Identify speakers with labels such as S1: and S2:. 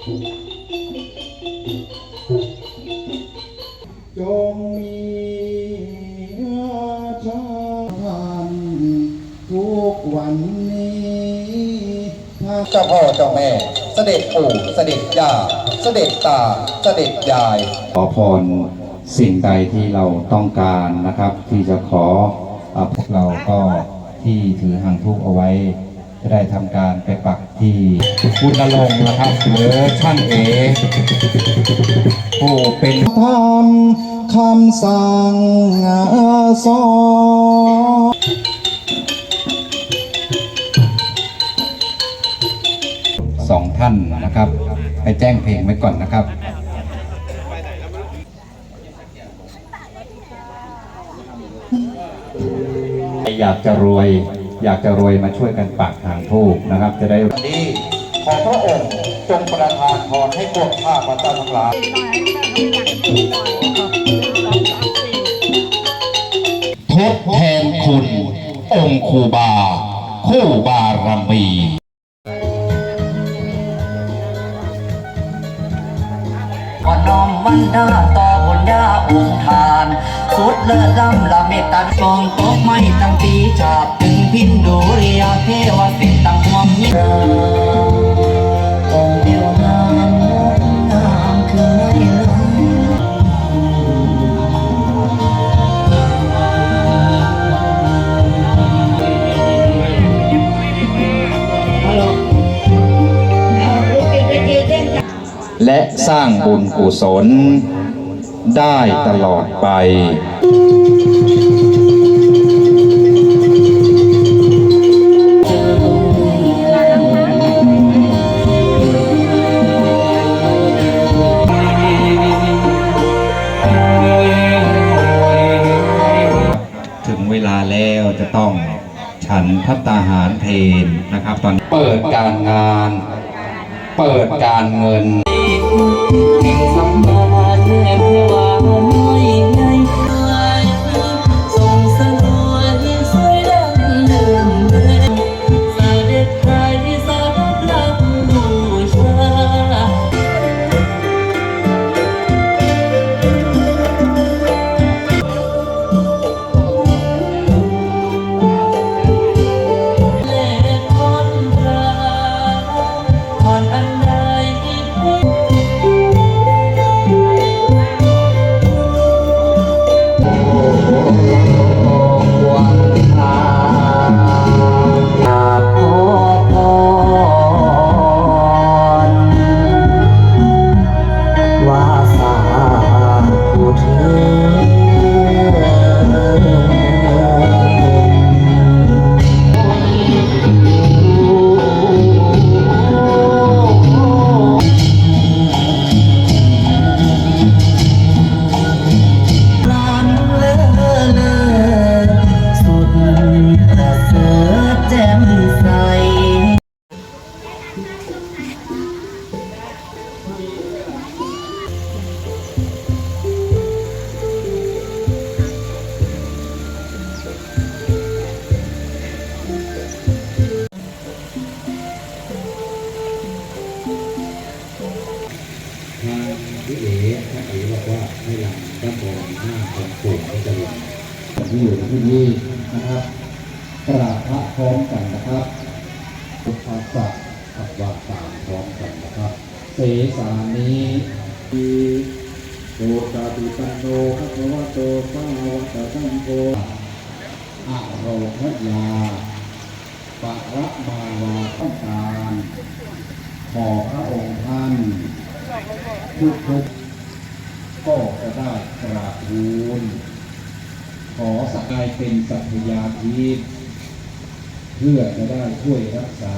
S1: จงมีชาทันทุกวันนี้
S2: เจ้าพ่อเจ้าแม่ เสด็จปู่เสด็จย่าเสด็จตาเสด็จยาย
S3: ขอพรสิ่งใดที่เราต้องการนะครับ ที่จะขออพวกเราก็ที่ถือหางทุกเอาไว้ จะได้ทำการไปปักที่คุณนรงค์นะครับหรือช่างเอผู้เป็น
S1: ทำคำสั่งสอน
S3: สองท่านนะครับ ไปแจ้งเพลงไว้ก่อนนะครับอยากจะรวย อยากจะรวยมาช่วยกันปักหางทูกนะครับ จะได้
S2: วันนี้ขอพระองค์จงประทานพรให้พวกข้าพเจ้าทั้งหลาย
S3: ทดแทนคุณ องค์ครูบา คู่บารมี
S4: ก็น้อมวันดาต่อ บุญญาองค์ทาน สุดเลิศล้ำละเมตตากองตกไม่ตั้งปีฉาบถึงพินดูเรียเทวสิตั้งความยินองเดียวงามงดงามคือไม่ล
S3: และสร้างบุญกุศล ได้ตลอดไปถึงเวลาแล้วจะต้องฉันพัตตาหารเพนนะครับ ตอนเปิดการงาน เปิดการเงิน
S4: ทางพี่เอ๋
S3: ท่านเอ๋บอกว่าให้หลังด้านบนหน้าของปู่ก็จะลงที่อยู่ที่นี่นะครับกราบพระพร้อมกันนะครับพุทธศักดิ์กับวาสามพร้อมกันนะครับเสสานี้โตตาติปันโนภะคะวะโตสาวกสังโฆอะโรคยาปะระมาวาต้องการขอพระองค์ท่าน ทุกทุกๆก็จะได้กราบทูลขอสกายเป็นสัพยาทีเพื่อจะได้ช่วยรักษา